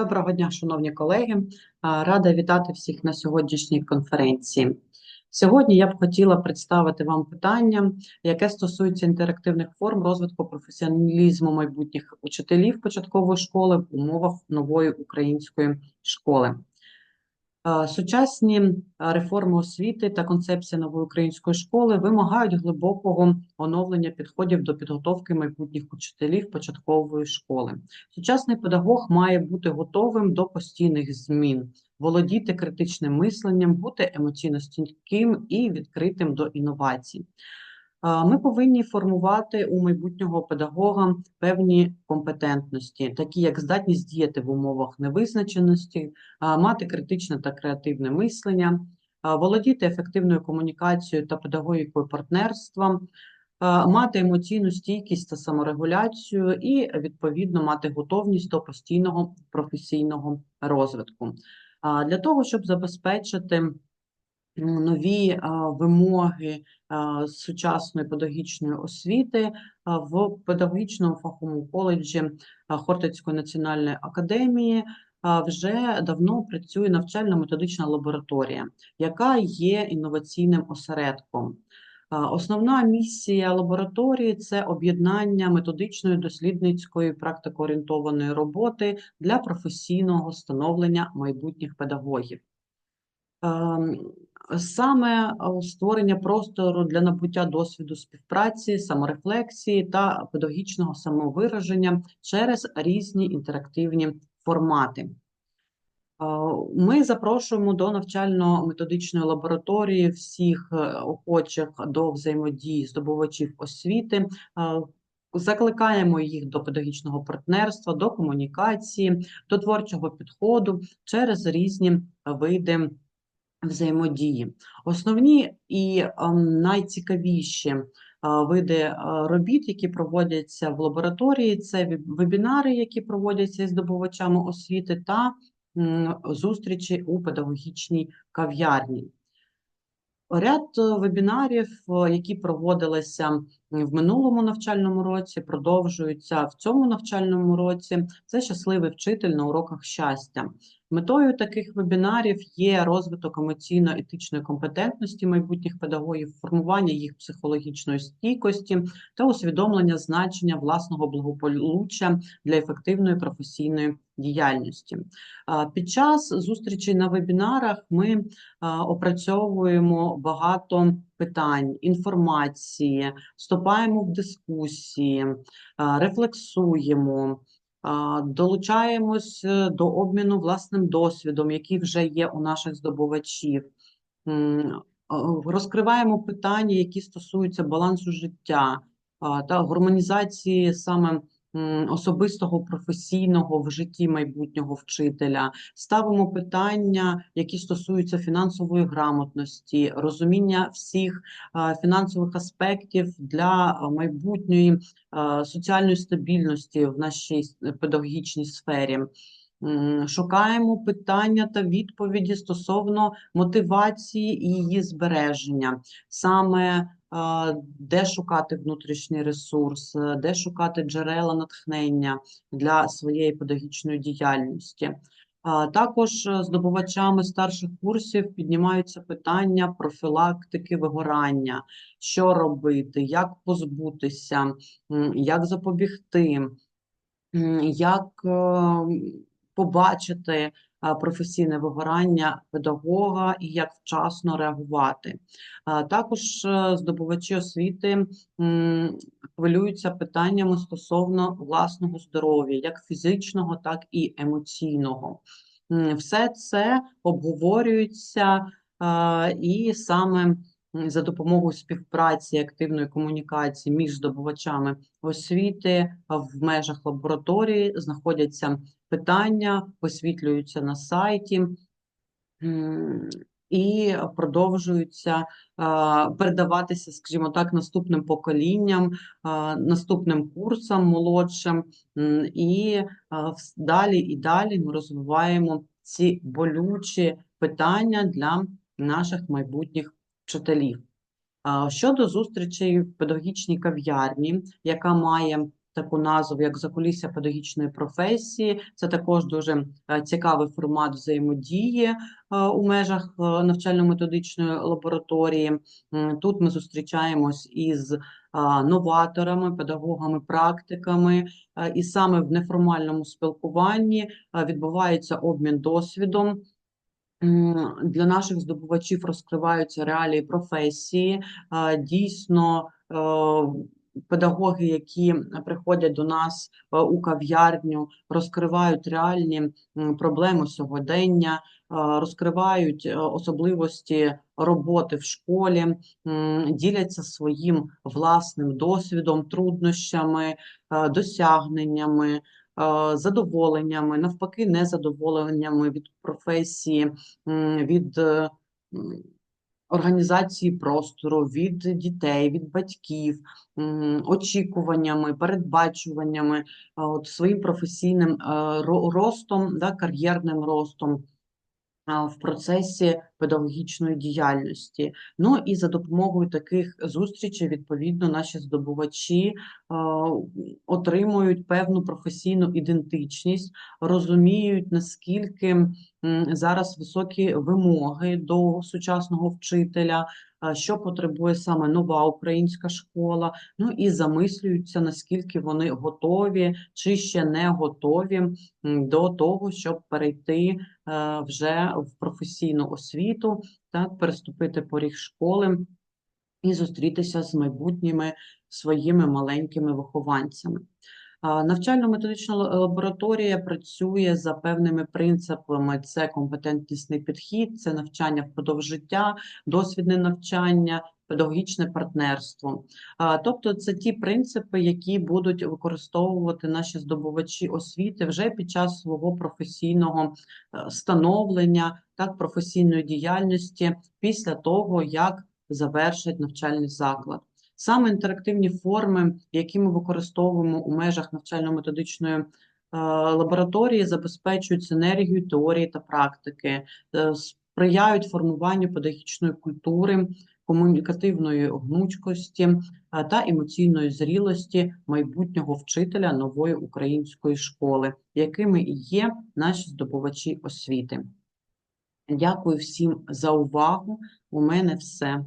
Доброго дня, шановні колеги. Рада вітати всіх на сьогоднішній конференції. Сьогодні я б хотіла представити вам питання, яке стосується інтерактивних форм розвитку професіоналізму майбутніх учителів початкової школи в умовах нової української школи. Сучасні реформи освіти та концепція нової української школи вимагають глибокого оновлення підходів до підготовки майбутніх учителів початкової школи. Сучасний педагог має бути готовим до постійних змін, володіти критичним мисленням, бути емоційно стійким і відкритим до інновацій. Ми повинні формувати у майбутнього педагога певні компетентності, такі як здатність діяти в умовах невизначеності, мати критичне та креативне мислення, володіти ефективною комунікацією та педагогікою партнерства, мати емоційну стійкість та саморегуляцію і, відповідно, мати готовність до постійного професійного розвитку. Для того, щоб забезпечити нові вимоги сучасної педагогічної освіти в педагогічному фаховому коледжі Хортицької національної академії вже давно працює навчально-методична лабораторія, яка є інноваційним осередком. Основна місія лабораторії це об'єднання методичної, дослідницької, практикоорієнтованої роботи для професійного становлення майбутніх педагогів. Саме е, створення простору для набуття досвіду співпраці, саморефлексії та педагогічного самовираження через різні інтерактивні формати. Е, Ми запрошуємо до навчально-методичної лабораторії всіх е, охочих до взаємодії здобувачів освіти. Закликаємо їх до педагогічного партнерства, до комунікації, до творчого підходу через різні види взаємодії. Основні і ем, найцікавіші е, види е, робіт, які проводяться в лабораторії, це вебінари, які проводяться із здобувачами освіти, та зустрічі у педагогічній кав'ярні. Ряд е, вебінарів, е, які проводилися в минулому навчальному році, продовжуються в цьому навчальному році. Це щасливий вчитель на уроках щастя. Метою таких вебінарів є розвиток емоційно-етичної компетентності майбутніх педагогів, формування їх психологічної стійкості та усвідомлення значення власного благополуччя для ефективної професійної діяльності. Під час зустрічей на вебінарах ми опрацьовуємо багато питань, інформації, вступаємо в дискусії, рефлексуємо. Долучаємось е, до обміну власним досвідом, який вже є у наших здобувачів. Розкриваємо питання, які стосуються балансу життя та гармонізації саме особистого професійного в житті майбутнього вчителя. Ставимо питання, які стосуються фінансової грамотності, розуміння всіх фінансових аспектів для майбутньої соціальної стабільності в нашій педагогічній сфері. Шукаємо питання та відповіді стосовно мотивації і її збереження, саме де шукати внутрішній ресурс, е, де шукати джерела натхнення для своєї педагогічної діяльності. Також е, здобувачами старших курсів піднімаються питання профілактики вигорання, що робити, як позбутися, як запобігти, як е, побачити професійне вигорання педагога і як вчасно реагувати. Також е, здобувачі освіти хвилюються питаннями стосовно власного здоров'я, як фізичного, так і емоційного. Все це обговорюється і саме за допомогою співпраці активної комунікації між здобувачами освіти в межах лабораторії знаходяться питання, висвітлюються на сайті. І продовжуються передаватися, скажімо так, наступним поколінням, наступним курсам молодшим, і далі і далі ми розвиваємо ці болючі питання для наших майбутніх вчителів. Щодо зустрічей в педагогічній кав'ярні, яка має таку назву, як закулісся педагогічної професії. Це також дуже е, цікавий формат взаємодії е, у межах е, навчально-методичної лабораторії. Тут ми зустрічаємось із новаторами, педагогами, практиками, і саме в неформальному спілкуванні відбувається обмін досвідом. Для наших здобувачів розкриваються реалії професії. Дійсно, е, педагоги, які приходять до нас е, у кав'ярню, розкривають реальні проблеми сьогодення, е, розкривають особливості роботи в школі, діляться своїм власним досвідом, труднощами, досягненнями, задоволеннями, навпаки, незадоволеннями від професії, від е, організації простору, від дітей, від батьків, очікуваннями, передбачуваннями, от своїм професійним е, ростом, да, кар'єрним ростом в процесі педагогічної діяльності. Ну і за допомогою таких зустрічей, відповідно, наші здобувачі отримують певну професійну ідентичність, розуміють, наскільки зараз високі вимоги до сучасного вчителя, що потребує саме нова українська школа, ну і замислюються, наскільки вони готові чи ще не готові до того, щоб перейти е, вже в професійну освіту, так, переступити поріг школи і зустрітися з майбутніми своїми маленькими вихованцями. Навчально-методична лабораторія працює за певними принципами: це компетентнісний підхід, це навчання впродовж життя, досвідне навчання, педагогічне партнерство. Тобто, це ті принципи, які будуть використовувати наші здобувачі освіти вже під час свого професійного е, становлення, так, професійної діяльності після того, як завершать навчальний заклад. Саме інтерактивні форми, які ми використовуємо у межах навчально-методичної е, лабораторії, забезпечують синергію теорії та практики, е, сприяють формуванню педагогічної культури, комунікативної гнучкості е, та емоційної зрілості майбутнього вчителя нової української школи, якими і є наші здобувачі освіти. Дякую всім за увагу. У мене все.